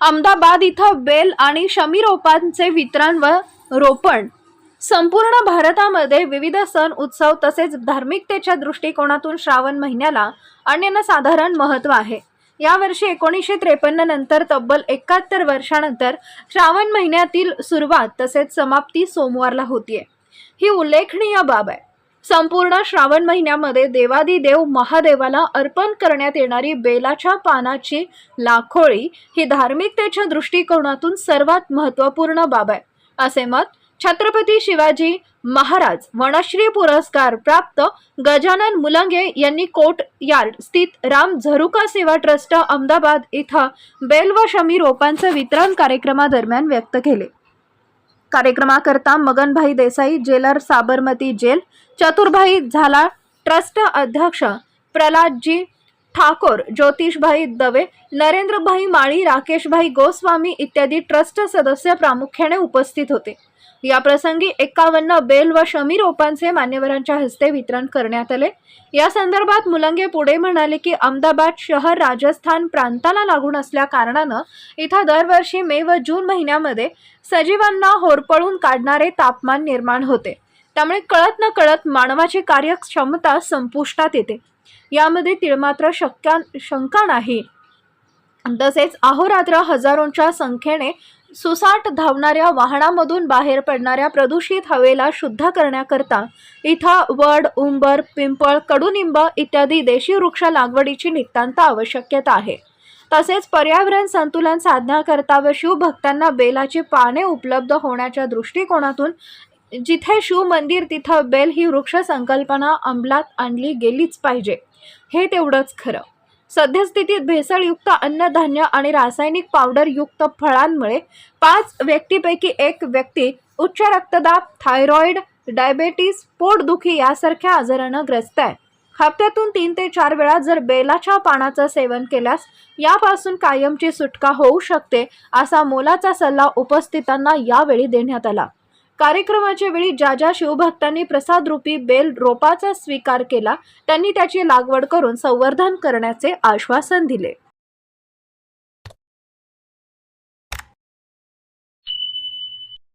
अहमदाबाद इथं बेल आणि शमी रोपांचे वितरण व रोपण. संपूर्ण भारतामध्ये विविध सण उत्सव तसेच धार्मिकतेच्या दृष्टिकोनातून श्रावण महिन्याला अनन्यसाधारण महत्त्व आहे. यावर्षी एकोणीसशे त्रेपन्न नंतर तब्बल एकाहत्तर वर्षानंतर श्रावण महिन्यातील सुरुवात तसेच समाप्ती सोमवारला होतीये. ही उल्लेखनीय बाब आहे. संपूर्ण श्रावण महिन्यामध्ये देवादिदेव महादेवाला अर्पण करण्यात येणारी बेलाच्या पानाची लाखोळी ही धार्मिकतेच्या दृष्टिकोनातून सर्वात महत्त्वपूर्ण बाब आहे. असे मत छत्रपती शिवाजी महाराज वनश्री पुरस्कार प्राप्त गजानन मुलंगे यांनी कोट यार्ड स्थित राम झरुका सेवा ट्रस्ट अहमदाबाद इथं बेल व शमी रोपांचं वितरण कार्यक्रमादरम्यान व्यक्त केले. कार्यक्रमाकरता Maganbhai Desai jailer Sabarmati jail Chaturbhai Jhala trust अध्यक्ष प्रल्हादजी ठाकोर ज्योतिषभाई दवे नरेंद्रभाई माळी राकेशभाई गोस्वामी इत्यादी ट्रस्ट सदस्य प्रामुख्याने उपस्थित होते. या प्रसंगी एकावन्न बेल व शमी रोपांचे मान्यवरांच्या हस्ते वितरण करण्यात आले. या संदर्भात मुलंगे पुढे म्हणाले की अहमदाबाद शहर राजस्थान प्रांताला लागून असल्या कारणानं इथं दरवर्षी मे व जून महिन्यामध्ये सजीवांना होरपळून काढणारे तापमान निर्माण होते. त्यामुळे कळत न कळत मानवाची कार्यक्षमता संपुष्टात येते. यामध्ये तिळमात्र शक्या शंका नाही. तसेच अहोरात्र हजारोंच्या संख्येने सुसाट धावणाऱ्या वाहनामधून बाहेर पडणाऱ्या प्रदूषित हवेला शुद्ध करण्याकरता इथं वड उंबर पिंपळ कडुनिंब इत्यादी देशी वृक्ष लागवडीची नितांत आवश्यकता आहे. तसेच पर्यावरण संतुलन साधण्याकरता व शिवभक्तांना बेलाची पाने उपलब्ध होण्याच्या दृष्टिकोनातून जिथे शिव मंदिर तिथं बेल ही वृक्ष संकल्पना अंमलात आणली गेलीच पाहिजे. हे तेवढंच खरं. सद्यस्थितीत भेसळयुक्त अन्नधान्य आणि रासायनिक पावडरयुक्त फळांमुळे पाच व्यक्तीपैकी एक व्यक्ती उच्च रक्तदाब थायरॉइड डायबेटीस पोटदुखी यासारख्या आजारानं ग्रस्त आहे. हप्त्यातून तीन ते चार वेळा जर बेलाच्या पानाचं सेवन केल्यास यापासून कायमची सुटका होऊ शकते असा मोलाचा सल्ला उपस्थितांना यावेळी देण्यात आला. कार्यक्रमाच्या वेळी ज्या ज्या शिवभक्तांनी प्रसादरूपी बेल रोपाचा स्वीकार केला त्यांनी त्याची लागवड करून संवर्धन करण्याचे आश्वासन दिले.